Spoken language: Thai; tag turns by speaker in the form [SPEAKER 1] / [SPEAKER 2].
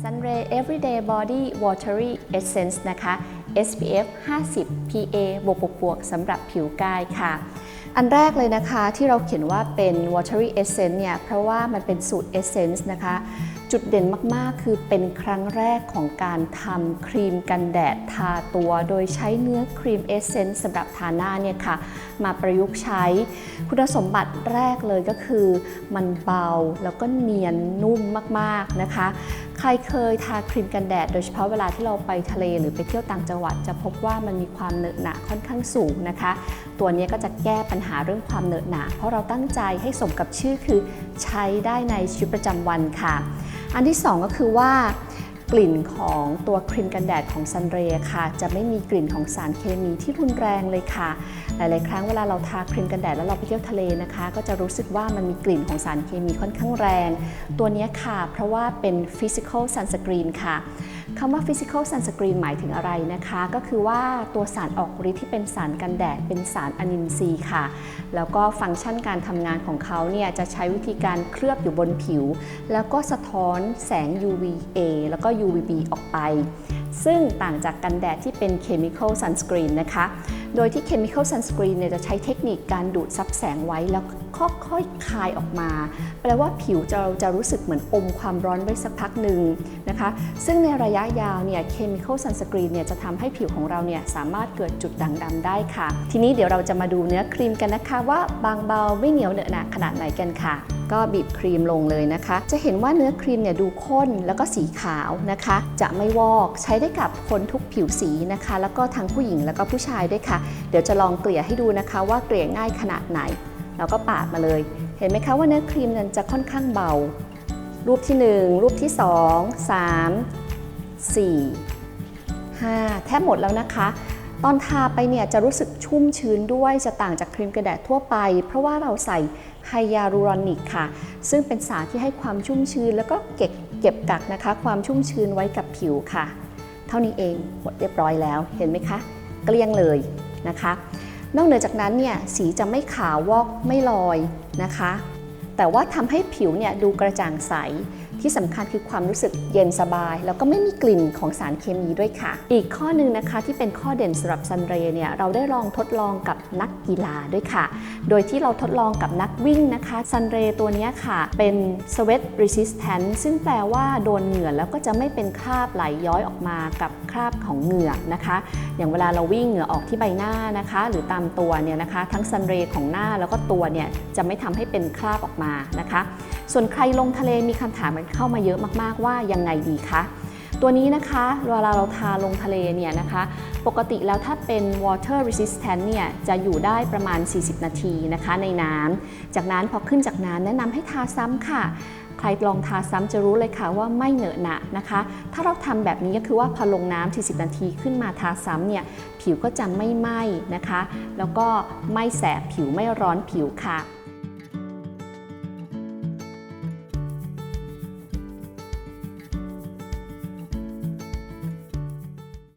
[SPEAKER 1] Sunray Everyday Body Watery Essence นะคะ SPF 50 PA บวกบวกบวกสำหรับผิวกายค่ะ อันแรกเลยนะคะที่เราเขียนว่าเป็น watery essence เนี่ย เพราะว่ามันเป็นสูตร essence นะคะ จุดเด่นมากๆ คือเป็นครั้งแรกของการทำครีมกันแดดทาตัว โดยใช้เนื้อครีมเอเซนส์สำหรับทาหน้าเนี่ยค่ะ มาประยุกต์ใช้ คุณสมบัติแรกเลยก็คือ มันเบาแล้วก็เนียนนุ่มมากๆนะคะ ใครเคยทาครีมกันแดด โดยเฉพาะเวลาที่เราไปทะเลหรือไปเที่ยวต่างจังหวัด จะพบว่ามันมีความเหนอะหนะค่อนข้างสูงนะคะ ตัวนี้ก็จะแก้ปัญหาเรื่องความเหนอะหนะ เพราะเราตั้งใจให้สมกับชื่อคือใช้ได้ในชีวิตประจำวันค่ะ อันที่ 2 ก็คือว่า กลิ่นของตัวครีมกันแดดของซันเรค่ะ จะไม่มีกลิ่นของสารเคมีที่รุนแรงเลยค่ะ หลาย ๆ ครั้งเวลาเราทาครีมกันแดดแล้วเราไปเที่ยวทะเลนะคะ ก็จะรู้สึกว่ามันมีกลิ่นของสารเคมีค่อนข้างแรง ตัวนี้ค่ะ เพราะว่าเป็น physical sunscreen ค่ะ คำว่า physical sunscreen หมายถึงอะไรนะคะ ก็คือว่าตัวสารออกฤทธิ์ที่เป็นสารกันแดด เป็นสารอนินทรีย์ค่ะ แล้วก็ฟังก์ชันการทำงานของเขาเนี่ยจะใช้วิธีการเคลือบอยู่บนผิว แล้วก็สะท้อนแสง UVA แล้วก็ UVB ออกไป ซึ่งต่างจากกันแดดที่เป็น chemical sunscreen นะคะ โดยที่ chemical sunscreen เนี่ยจะใช้เทคนิคการดูดซับแสงไว้แล้วค่อยๆคายออกมา แปลว่าผิวจะเราจะรู้สึกเหมือนอมความร้อนไว้สักพักหนึ่งนะคะ ซึ่งในระยะยาวเนี่ย chemical sunscreen เนี่ยจะทำให้ผิวของเราเนี่ยสามารถเกิดจุดด่างดำได้ค่ะ ทีนี้เดี๋ยวเราจะมาดูเนื้อครีมกันนะคะว่าบางเบาไม่เหนียวเหนอะหนะขนาดไหนกันค่ะ ก็บีบครีมลงเลยนะคะ จะเห็นว่าเนื้อครีมเนี่ยดูข้นแล้วก็สีขาวนะคะ จะไม่วอกใช้ได้กับคนทุกผิวสีนะคะ แล้วก็ทั้งผู้หญิงแล้วก็ผู้ชายด้วยค่ะ เดี๋ยวจะลองเกลี่ยให้ดูนะคะ ว่าเกลี่ยง่ายขนาดไหน แล้วก็ปาดมาเลย เห็นไหมคะว่าเนื้อครีมนั้นจะค่อนข้างเบา รูปที่ 1 รูปที่ 2 3 4 5 แทบหมดแล้วนะคะ ตอนทาไปเนี่ยจะรู้สึกชุ่มชื้นด้วยจะต่างจากครีมกันแดดทั่วไป เพราะว่าเราใส่ไฮยาลูรอนิกค่ะ ซึ่งเป็นสารที่ให้ความชุ่มชื้น แล้วก็เก็บเก็บกักนะคะ ความชุ่มชื้นไว้กับผิวค่ะ เท่านี้เองหมดเรียบร้อยแล้วเห็นไหมคะเกลี้ยงเลยนะคะ นอกเหนือจากนั้นเนี่ยสีจะไม่ขาววอกไม่ลอยนะคะ แต่ว่าทำให้ผิวเนี่ยดูกระจ่างใส ที่สำคัญคือความรู้สึกเย็นสบาย แล้วก็ไม่มีกลิ่นของสารเคมีด้วยค่ะ อีกข้อหนึ่งนะคะที่เป็นข้อเด่นสำหรับซันเรเนี่ยเราได้ลองทดลองกับนักกีฬาด้วยค่ะ โดยที่เราทดลองกับนักวิ่งนะคะซันเรตัวนี้ค่ะ เป็น sweat resistant ซึ่งแปลว่าโดนเหงื่อแล้วก็จะไม่เป็นคราบไหลย้อยออกมากับคราบของเหงื่อนะคะ อย่างเวลาเราวิ่งเหงื่อออกที่ใบหน้านะคะ หรือตามตัวเนี่ยนะคะ ทั้งซันเรของหน้าแล้วก็ตัวเนี่ยจะไม่ทำให้เป็นคราบออกมานะคะ ส่วนใครลงทะเลมีคำถามกันเข้ามาเยอะมากๆว่ายังไงดีคะตัวนี้นะคะเวลาเราทาลงทะเลเนี่ยนะคะ ปกติแล้วถ้าเป็น water resistant เนี่ยจะอยู่ได้ประมาณ 40 นาทีนะคะในน้ำจากนั้นพอขึ้นจากน้ำแนะนำให้ทาซ้ำค่ะใครลองทาซ้ำจะรู้เลยค่ะว่าไม่เหนอะหนะนะคะ ถ้าเราทำแบบนี้ก็คือว่าพอลงน้ำ40 นาทีขึ้นมาทาซ้ำเนี่ยผิวก็จะไม่ไหม้นะคะ แล้วก็ไม่แสบผิวไม่ร้อนผิวค่ะ